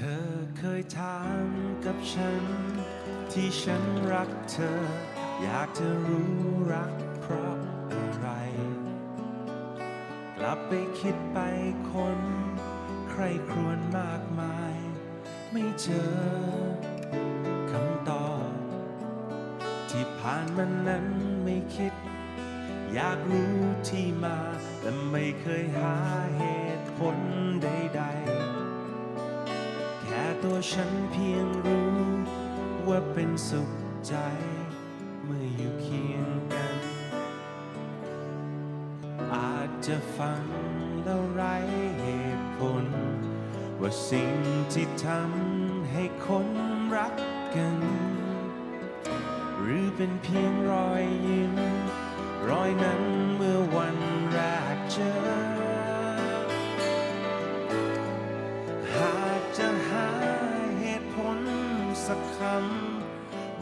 เธอเคยถามกับฉัน ที่ฉันรักเธอ อยากจะรู้รักเพราะอะไร กลับไปคิดไปคน ใครครวญมากมาย ไม่เจอคำตอบ ที่ผ่านมานั้นไม่คิด อยากรู้ที่มา แต่ไม่เคยหาเหตุผลใด ๆ ตัวฉันเพียงรู้ ว่าเป็นสุขใจ เมื่ออยู่เคียงกัน อาจจะฟังแล้วไร้เหตุผล ว่าสิ่งที่ทำให้คนรักกัน หรือเป็นเพียงรอยยิ้ม รอยนั้น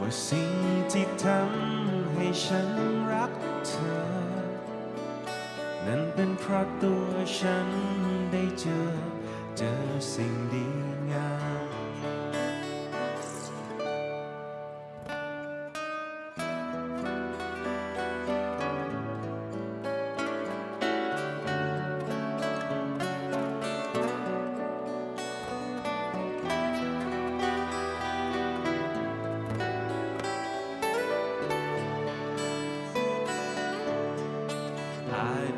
ว่าสิ่งที่ทำให้ฉันรักเธอ นั้นเป็นเพราะตัวฉันได้เจอ เจอสิ่งดีงาม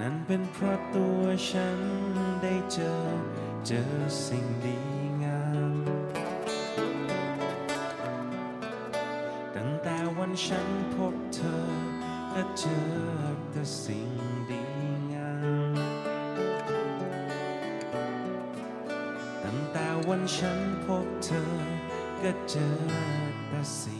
นั่นเป็นเพราะตัวฉันได้เจอ เจอสิ่งดีงาม ตั้งแต่วันฉันพบเธอ และเจอแต่สิ่งดีงาม ตั้งแต่วันฉันพบเธอ ก็เจอแต่สิ่ง